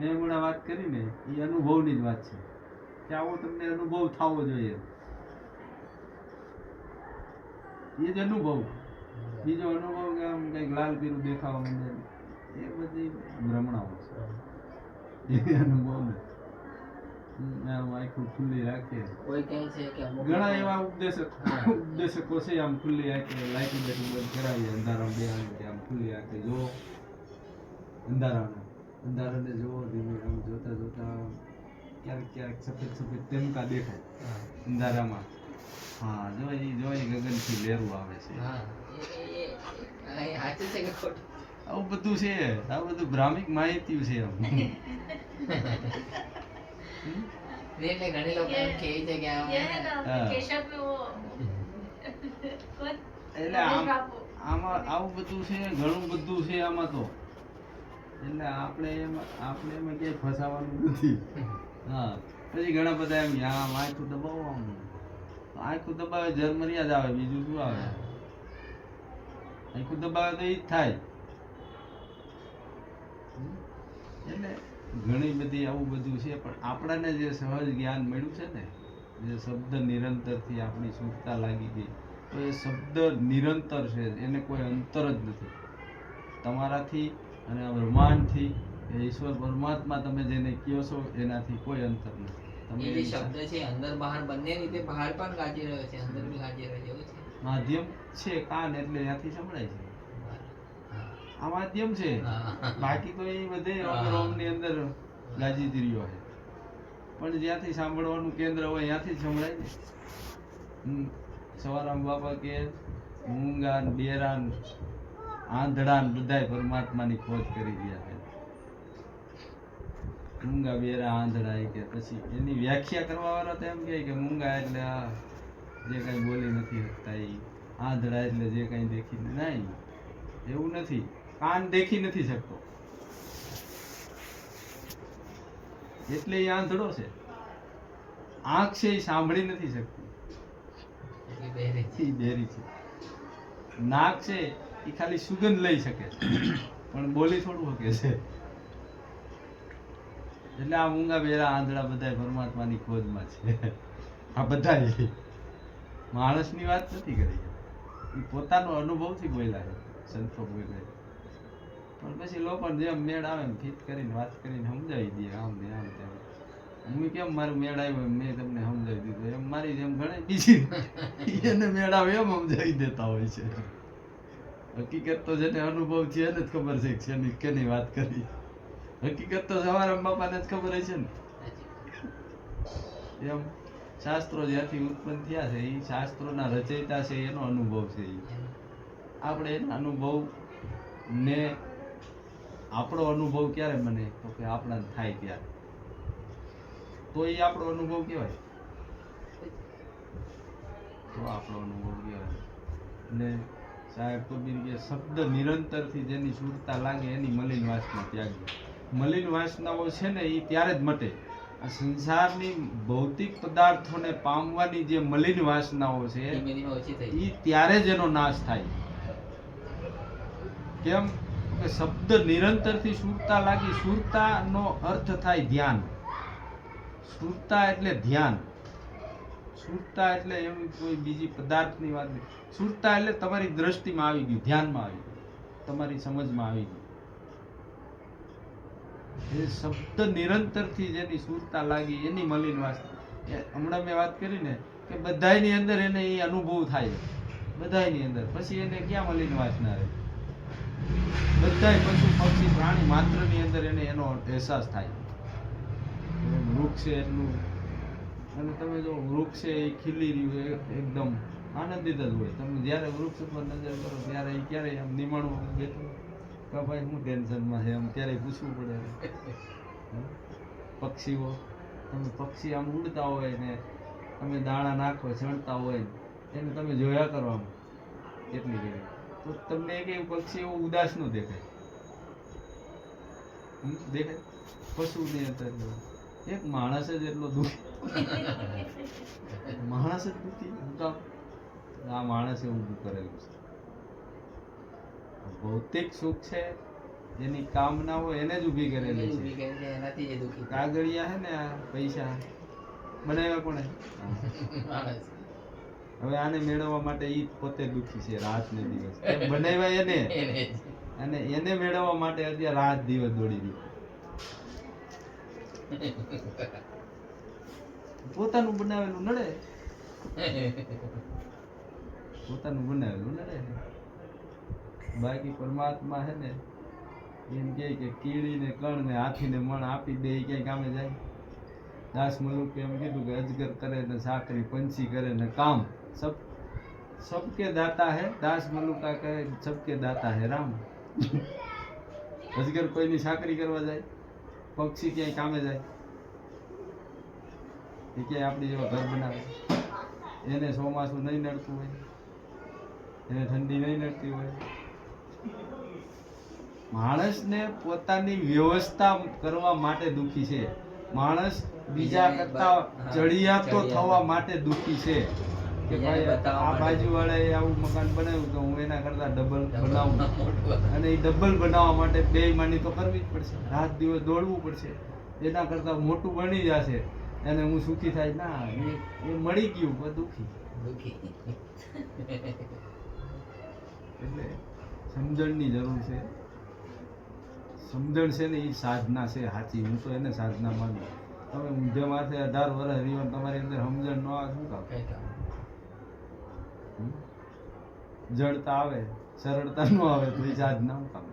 મેં હમણાં વાત કરી ને એ અનુભવની જ વાત છે. કે આવો તમને અનુભવ થવો જોઈએ. એ જ અનુભવ. બીજો અનુભવ કે આમ કંઈક લાલ પીરું દેખાવા માંડે. એ બધી ભ્રમણાઓ છે. એ અનુભવ આખું ખુલ્લી રાખીએ કોઈ કહે છે કે ઘણા એવા ઉપદેશક ઉપદેશકો છે આમ ખુલ્લી રાખે લાઈટ બંધ કરાવીએ અંધારામાં કે આમ ખુલ્લી આંખે જો અંધારાને અંધારાને જુઓ ધીમે આમ જોતા જોતા ક્યારેક ક્યારેક સફેદ સફેદ ટેમકા દેખાય. અંધારામાં. હા જો એ જો એ ગગનથી લેરું આવે છે. આવું બધું છે. આ બધું ભ્રામિક માહિતી છે એટલે ઘણી લોકો એમ એટલે આમ આમાં આવું બધું છે ઘણું બધું છે આમાં તો. એટલે આપણે આપણે એમાં ક્યાંય ફસાવાનું નથી. હા. પછી ઘણા બધા એમ આમ આખું દબાવો આખું દબાવે જરમરિયા આવે, બીજું શું આવે? આખું દબાવે તો એ જ થાય. એટલે ઘણી બધી આવું બધું છે, પણ આપણાને જે સહજ જ્ઞાન મળ્યું છે ને, જે શબ્દ નિરંતરથી આપણી સુખતા લાગી ગઈ, તો એ શબ્દ નિરંતર છે, એને કોઈ અંતર જ નથી. તમારાથી અને બ્રહ્માંડથી ઈશ્વર પરમાત્મા તમે જેને કહો છો એનાથી કોઈ અંતર નથી. તમે જે શબ્દ છે અંદર બહાર બંને રીતે બહાર પણ ગાજી રહ્યો છે અંદર બી ગાજી રહ્યો છે માધ્યમ છે કાન એટલે ત્યાંથી સંભળાય છે. આ માધ્યમ છે. બાકી તો એ બધે રોમની અંદર ગાજી તીર્યો છે. પણ જ્યાંથી સાંભળવાનું કેન્દ્ર હોય ત્યાંથી જ સંભળાય ને. સવારામ બાપા કે મૂંગા ને બેરા ને આંધળા બધા પરમાત્માની ખોજ કરી ગયા છે. મૂંગા બેરા આંધળા કે પછી એની વ્યાખ્યા કરવા વાળા તો એમ કહે કે મૂંગા એટલે આ જે કાંઈ બોલી નથી શકતા એ આંધળા એટલે જે કાંઈ દેખી નહીં એવું નથી. કાન દેખી નથી શકતો. એટલે એ આંધળો છે. આંખ છે એ સાંભળી નથી શકતી. બેરી છે. નાક છે એ ખાલી સુગંધ લઈ શકે છે. પણ બોલી થોડું શકે છે. એટલે આ ઊંઘા બેરા આંધળા બધા પરમાત્માની ખોજમાં છે. આ બધા માણસની વાત નથી કરી. એ પોતાનો અનુભવથી બોલ્યા છે. સંતો બોલ્યા પણ પછી લોકો જેમ મેળ આવે એમ ફીટ કરીને વાત કરીને સમજાવી દે, આમ ને આમ તેમ. હું કેમ મારું મેળ આવ્યો મેં તમને સમજાવી દીધું? એમ મારી જેમ ઘણી બીજી એને મેળ આવે એમ સમજાવી દેતા હોય છે. હકીકત તો જેને અનુભવ છે એને જ ખબર છે શેની કેની વાત કરી. હકીકત તો સવારામ બાપાને જ ખબર છે ને. એમ શાસ્ત્રો જ્યાંથી ઉત્પન્ન થયા છે એ શાસ્ત્રોના રચયિતા છે એનો અનુભવ છે એ આપણે એના અનુભવ ને આપણો અનુભવ ક્યારે બને? તો કે આપણા થાય ત્યારે. તો એ આપણો અનુભવ કહેવાય. તો આપણો અનુભવ કહેવાય. ને સાહેબ કબીર કે શબ્દ નિરંતરથી જેની સુરતા લાગે એની મલિન વાસના ત્યાગી. મલિન વાસનાઓ છે ને એ ત્યારે જ મટે. આ સંસારની ભૌતિક પદાર્થોને પામવાની જે મલિન વાસનાઓ છે ઈ ત્યારે જ એનો નાશ થાય. કેમ? કે શબ્દ નિરંતરથી સુરતા લાગી. સુરતાનો અર્થ થાય ધ્યાન. સુરતા એટલે ધ્યાન. સુરતા એટલે એમ કોઈ બીજી પદાર્થની વાત નહીં. સુરતા એટલે તમારી દ્રષ્ટિમાં આવી ગયું, ધ્યાનમાં આવી ગયું. તમારી સમજમાં આવી ગયું. એ શબ્દ નિરંતરથી જેની સુરતા લાગી, એની મલિન એ હમણાં મેં વાત કરી ને કે બધાની અંદર એને એ અનુભવ થાય. બધાની અંદર. પછી એને ક્યાં મલિન વાસના રહે? બધાય પશુ, પક્ષી, પ્રાણી માત્રની અંદર એને એનો અહેસાસ થાય. વૃક્ષ એટલું અને તમે જો વૃક્ષ છે એ ખીલી રહ્યું છે એકદમ આનંદિત જ હોય. તમે જ્યારે વૃક્ષ ઉપર નજર કરો ત્યારે એ ક્યારેય આમ નિમાણું બેઠું. કે ભાઈ હું ટેન્શનમાં છે, આમ ક્યારેય પૂછવું પડે પક્ષીઓ. તમે પક્ષી આમ ઉડતા હોય ને, તમે દાણા નાખો, ચણતા હોય, એને તમે જોયા કરો આમ એટલી ઘડી તો તમને એક એવું પક્ષી એવું ઉદાસનું દેખાય? દેખાય? પશુની અંદર. એક માણસ જ એટલો દુઃખી માણસ જ નથી કામ આ માણસે ઊભું કરેલું છે. ભૌતિક સુખ છે જેની કામના હોય એને જ ઊભી કરેલી છે એનાથી જ એ કાગળિયા હે ને આ પૈસા બનાવ્યા કોણે? હવે આને મેળવવા માટે ઈ પોતે દુઃખી છે રાત ને દિવસ બનાવ્યા એને? અને એને મેળવવા માટે અત્યારે રાત દિવસ દોડી રહ્યું પોતાનું બનાવેલું નડે. પોતાનું બનાવેલું નડે બાકી પરમાત્મા હે ને, એમ કે કે કીડીને, કણને, હાથીને મણ આપી દે ક્યાંય કામે જાય. દાસ મલુક એમ કીધું કે અજગર કરે ને સાકરી, પંછી કરે ને કામ. સબ, સબકે દાતા હે, દાસ મલુકા કહે સબકે દાતા હે રામ. અજગર કોઈની સાકરી કરવા જાય, પક્ષી ક્યાંય કામે જાય. એ ક્યાંય આપણે એવા ઘર બનાવે. એને ચોમાસું નહીં નડતું હોય એને ઠંડી નહીં નડતી હોય. માણસને પોતાની વ્યવસ્થા કરવા માટે દુખી છે. માણસ બીજા કરતા ચડિયાતો. થવા માટે દુખી છે. કે ભાઈ આ બાજુવાળાએ બાજુ વાળાએ આવું મકાન બનાવ્યું તો હું એના કરતા ડબલ બનાવું. અને એ ડબલ બનાવવા માટે બે માની તો કરવી જ પડશે. રાત દિવસ દોડવું પડશે. એના કરતા મોટું બની જશે. અને હું સુખી થાય ના એ મળી ગયું પણ દુખી. દુખી. એટલે સમજણની જરૂર છે. સમજણ છે ને એ સાધના છે સાચી. હું તો એને સાધના માનું. તમે ઊંધે માથે અઢાર વર્ષ રહ્યો તમારી અંદર સમજણ ન આવે શું કામ? જડતા આવે સરળતા ન આવે તો એ સાધના કામ?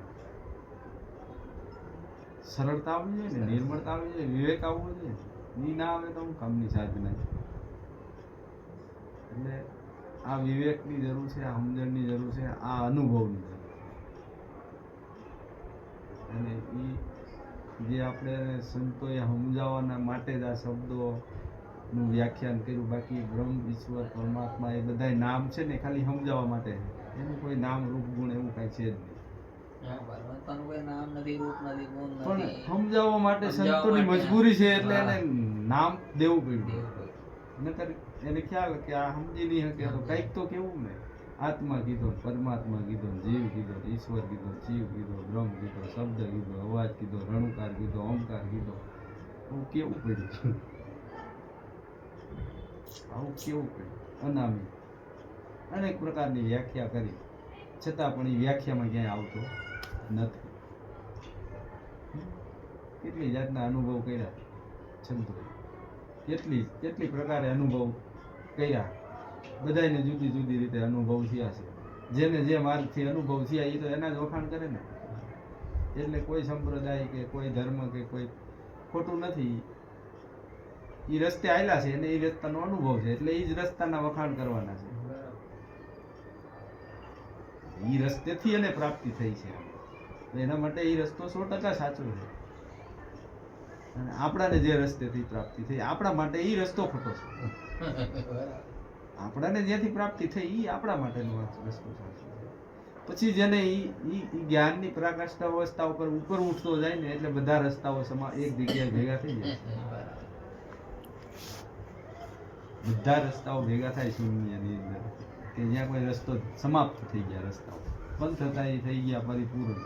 સરળતા આવવી જોઈએ ને નિર્મળતા આવવી જોઈએ વિવેક આવવો જોઈએ. ની ના આવે તો હું કામની સાધના એટલે આ વિવેકની જરૂર છે આ સમજણની જરૂર છે આ અનુભવની જરૂર અને એ જે આપણે સંતોએ સમજાવવાના માટે જ આ શબ્દોનું વ્યાખ્યાન કર્યું બાકી બ્રહ્મ ઈશ્વર પરમાત્મા એ બધા નામ છે ને ખાલી સમજાવવા માટે એનું કોઈ નામ રૂપ ગુણ એવું કાંઈ છે જ નહીં. સમજાવવા માટે સંતોની મજબૂરી છે એટલે એને નામ દેવું પડ્યું નતર નકર એને ખ્યાલ કે આ સમજી નહીં શકે તો કંઈક તો કેવું ને? આત્મા કીધો પરમાત્મા કીધો જીવ કીધો ઈશ્વર કીધો જીવ કીધો બ્રહ્મ કીધો શબ્દ કીધો અવાજ કીધો રણુકાર કીધો ઓમકાર કીધો. આવું કેવું પડ્યું? આવું કેવું પડ્યું? અનામી. અનેક પ્રકારની વ્યાખ્યા કરી. છતાં પણ એ વ્યાખ્યામાં ક્યાંય આવતો નથી. કેટલી જાતના અનુભવ કર્યા? સંતોએ કેટલી કેટલી પ્રકારે અનુભવ કર્યા? બધાને જુદી જુદી રીતે અનુભવ થયા છે. જેને જે માર્ગથી અનુભવ થયા એ તો એના જ વખાણ કરે ને. એટલે કોઈ સંપ્રદાય કે કોઈ ધર્મ કે કોઈ ખોટું નથી. એ રસ્તે આવેલા છે અને એ રસ્તાનો અનુભવ છે. એટલે એ જ રસ્તાના વખાણ કરવાના છે. એ રસ્તેથી એને પ્રાપ્તિ થઈ છે. એના માટે એ રસ્તો સો ટકા સાચો છે. અને આપણાને જે રસ્તેથી પ્રાપ્તિ થઈ આપણા માટે એ રસ્તો ખોટો છે. આપણાને જ્યાંથી પ્રાપ્તિ થઈ એ આપણા માટેનો રસ્તો છે. પછી જેને એ જ્ઞાનની પ્રાકાષ્ઠ અવસ્થા ઉપર ઉપર ઉઠતો જાય ને એટલે બધા રસ્તાઓ સમા એક જગ્યાએ ભેગા થઈ જાય બધા રસ્તાઓ ભેગા થાય શૂન્યની અંદર કે જ્યાં કોઈ રસ્તો સમાપ્ત થઈ ગયા રસ્તાઓ. બંધ થતા એ થઈ ગયા પરિપૂર્ણ.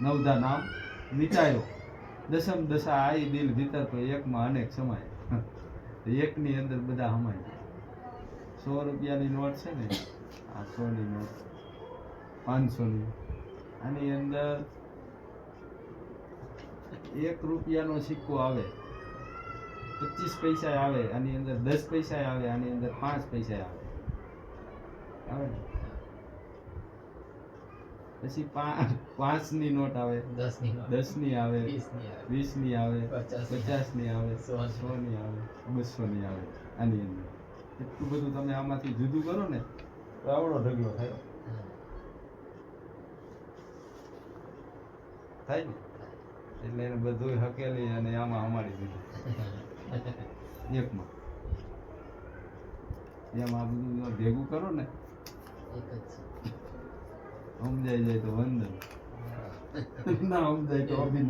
નવધા નામ વિચાર્યો દસમ દશા આઈ દિલ ભીતર તો એકમાં અનેક સમાય. એકની અંદર બધા સમાય. સો રૂપિયાની નોટ છે ને, આ સોની નોટ, પાંચસોની. આની અંદર એક રૂપિયાનો સિક્કો આવે, પચીસ પૈસા આવે, આની અંદર દસ પૈસા આવે, આની અંદર પાંચ પૈસા આવે. આવે? પછી પાંચની નોટ આવે. દસની દસની આવે. વીસની આવે. પચાસની આવે. સો ની આવે. બસોની આવે. આની અંદર. એટલું બધું તમે આમાંથી જુદું કરો ને તો આવડો ઢગલો થાય. થાય ને? એટલે એને બધું હકેલી અને આમાં અમારી દીધું. એકમાં. એમ આ બધું ભેગું કરો ને એક જ છે. જાય જાય તો વંદન. ના સમજાય તો અભિનંદન